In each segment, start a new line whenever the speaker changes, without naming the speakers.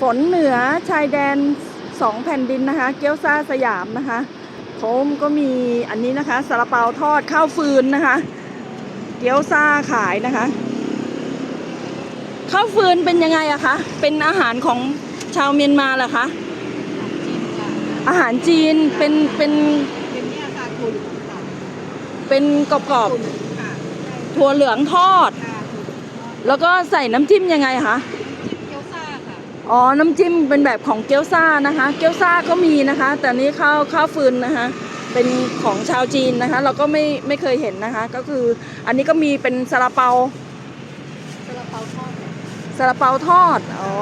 ฝนเหนือชายแดนสองแผ่นดินนะคะ เกี๊ยวซ่าสยามนะคะเขาก็มีอันนี้นะคะซาลาเปาทอดข้าวฟืนนะคะ เกี๊ยวซ่าขายนะคะข้าวฟืนเป็นยังไงอะคะ เป็นอาหารของชาวเมียนมาเหรอคะ
จีนค่ะ
อาหารจีนเป็นเป็น
เป็นเนี่ยค่ะคุณค่ะ
เป็นกรอบ
คุณค่ะ
ๆถั่วเหลืองทอด
ค่ะคุณ
แล้วก็ใส่น้ำจิ้มยังไงคะ
จิ้มเกี๊ยวซ่าค่ะ
อ๋อ น้ำจิ้มเป็นแบบของเกี๊ยวซ่านะคะ เกี๊ยวซ่าก็มีนะคะ แต่อันนี้ข้าวข้าวฟืนนะคะ เป็นของชาวจีนนะคะ เราก็ไม่ไม่เคยเห็นนะคะ ก็คืออันนี้ก็มีเป็นซาลาเปา
ซาลาเปาทอดค่ะ
ซาลาเปาทอด อ๋อ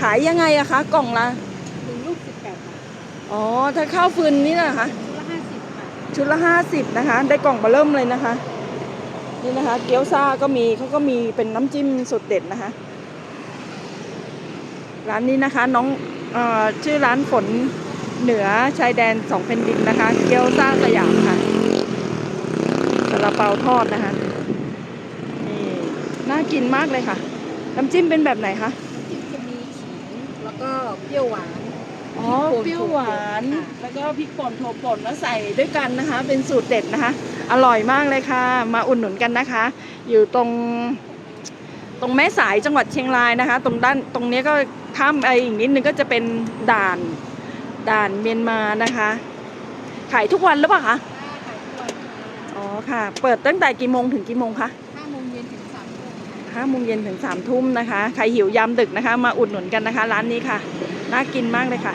ขายยังไงอะคะ กล่องละ
หนึ่งลูกสิบแปดค่ะ
อ๋อ ถ้าข้าวฟืนนี่นะคะ
ชุดละห้าสิบค่ะ
ชุดละห้าสิบนะคะ ได้กล่องเบอเริ่มเลยนะคะ นี่นะคะ เกี๊ยวซ่าก็มีเขาก็มีเป็นน้ำจิ้มสุดเด็ดนะคะ ร้านนี้นะคะน้องเออชื่อร้านฝนเหนือชายแดนสองแผ่นดินนะคะ เกี๊ยวซ่าสยามค่ะซาลาเปาทอดนะคะนี่น่ากินมากเลยค่ะน้ำจิ้มเป็นแบบไหนคะ
น้ำจิ้มจะมีขิงแล้วก็เปรี้ยวหวาน
อ๋อ
พริกป่น
เปรี้ยวหวาน
ค่ะ
แล้วก็พริกป่นโถป่นแล้วใส่ด้วยกันนะคะ เป็นสูตรเด็ดนะคะ อร่อยมากเลยค่ะ มาอุ่นหนุนกันนะคะ อยู่ตรงตรงแม่สายจังหวัดเชียงรายนะคะ ตรงด้านตรงนี้ก็ ข้ามไปอีกนิดนึงก็จะเป็นด่านด่านเมียนมานะคะ ขายทุกวันหรือเปล่าคะ
หน้าขายทุกวัน
อ๋อค่ะ เปิดตั้งแต่กี่โมงถึงกี่โมงคะ
ห้าโมงเย็นถึงสามทุ่มค่ะ
ห้าโมงเย็นถึงสามทุ่มนะคะ ใครหิวยามดึกนะคะ มาอุดหนุนกันนะคะ ร้านนี้ค่ะ น่ากินมากเลยค่ะ